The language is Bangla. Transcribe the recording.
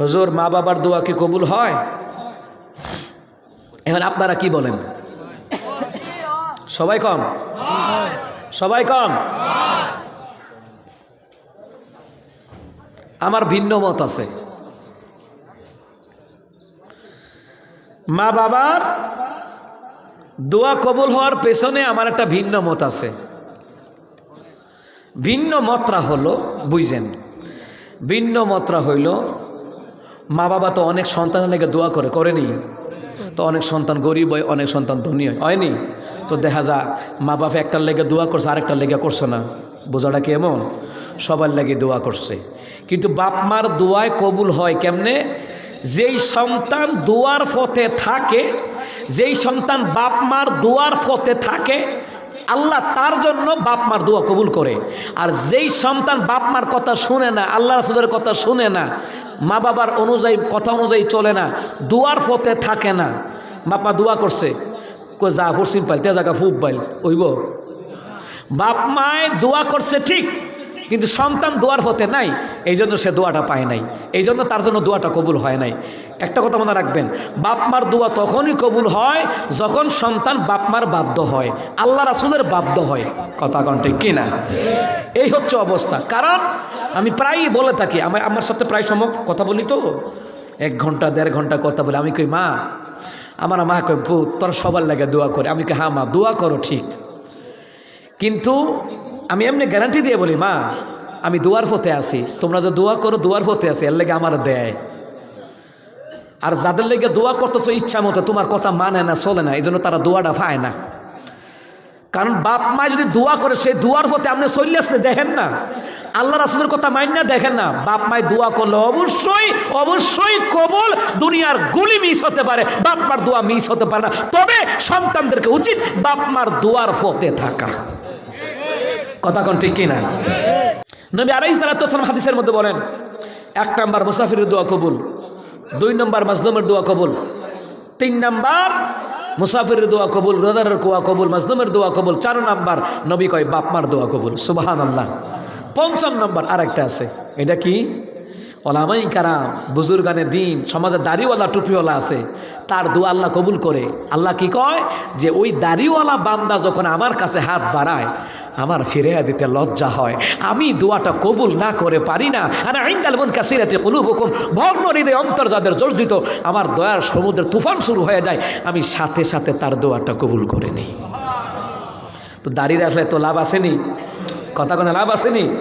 হুজুর মা বাবার দোয়া কি কবুল হয়? এখন আপনারা কি বলেন? সবাই কম? সবাই কম? আমার ভিন্ন মত আছে। মা বাবার দোয়া কবুল হওয়ার পেছনে আমার একটা ভিন্ন মত আছে। ভিন্ন মতরা হলো বুঝছেন ভিন্ন মতরা হইল মা বাবা তো অনেক সন্তানের লেগে দোয়া করে করেনি তো অনেক সন্তান গরিব হয়, অনেক সন্তান ধনী হয় হয়নি তো দেখা যা মা বাবা একটার লেগে দোয়া করছে, আরেকটার লেগে করছে না। বোঝাটা কি এমন? সবার লেগে দোয়া করছে। কিন্তু বাপ মার দোয়ায় কবুল হয় কেমনে? যেই সন্তান দোয়ার পথে থাকে, যেই সন্তান বাপ মার দোয়ার পথে থাকে আল্লাহ তার জন্য বাপ মার দোয়া কবুল করে। আর যেই সন্তান বাপ মার কথা শুনে না, আল্লাহ রাসুলের কথা শুনে না, মা বাবার অনুযায়ী, কথা অনুযায়ী চলে না, দুয়ার পথে থাকে না। বাপ মা দোয়া করছে যা পশ্চিম পাইল, তে জায়গা ফুব পাইল, ওইব। বাপ মায় দোয়া করছে ঠিক কিন্তু সন্তান দোয়ার হতে নাই এই জন্য সে দোয়াটা পায় নাই এই জন্য তার জন্য দোয়াটা কবুল হয় নাই। একটা কথা মনে রাখবেন বাপ মার দোয়া তখনই কবুল হয় যখন সন্তান বাপ মার বাধ্য হয় আল্লাহ রাসুলের বাধ্য হয়। কথা কণ্ঠে কি না এই হচ্ছে অবস্থা। কারণ আমি প্রায়ই বলে থাকি আমার আমার সাথে প্রায় সময় কথা বলি তো এক ঘণ্টা দেড় ঘণ্টা কথা বলি আমি কই মা আমার মা কই "বউ, তোর সবার লাগে দোয়া করে। আমি কই হ্যাঁ মা দোয়া করো ঠিক। কিন্তু আমি এমনি গ্যারান্টি দিয়ে বলি, মা, আমি দুয়ার পথে আছি। তোমরা যে দোয়া করো, দুয়ার পথে আছি। এর লেগে আমার দেয়। আর যাদের লেগে দোয়া করতেছো ইচ্ছা মতো, তোমার কথা মানে না, চলে না। এই জন্য তারা দোয়াটা পায় না। কারণ বাপ মা যদি দোয়া করে, সেই দুয়ার পথে আপনি চলে আসলে দেখেন না। আল্লাহ রাসুলের কথা মাইন না দেখেন না। বাপ মায় দোয়া করলে অবশ্যই অবশ্যই কবল দুনিয়ার গুলি মিস হতে পারে। বাপ মার দোয়া মিস হতে পারে না। তবে সন্তানদেরকে উচিত বাপ মার দোয়ার পথে থাকা। কথা কোন ঠিক কিনা? নবী আলাই সালাতাম হাদিসের মধ্যে বলেন, এক নাম্বার মুসাফিরের দোয়া কবুল, দুই নম্বর মাজলুমের দোয়া কবুল, তিন নম্বর মুসাফির দোয়া কবুল রোদারের কোয়া কবুল, মাজলুমের দোয়া কবুল, চার নাম্বার নবী কয় বাপমার দোয়া কবুল সুবাহান আল্লাহ পঞ্চম নম্বর আর একটা আছে, এটা কি? ওলামাই কারাম, বুজুর্গানে দিন, সমাজে দাড়িওয়ালা টুপিওয়ালা আছে, তার দু আল্লাহ কবুল করে। আল্লাহ কি কয়? যে ওই দাড়িওয়ালা বান্দা যখন আমার কাছে হাত বাড়ায়, আমার ফিরে দিতে লজ্জা হয়। আমি দোয়াটা কবুল না করে পারি না। আর আইন্দাল বোন কাসিরাতে কলুব হুকুম ভগ্ন হৃদয় অন্তর যাদের জর্জিত, আমার দয়ার সমুদ্রের তুফান শুরু হয়ে যায়। আমি সাথে সাথে তার দোয়াটা কবুল করে নিই। তো দাঁড়িয়ে রাখলে তো লাভ আসেনি। কথা কোনো লাভ আসেনি?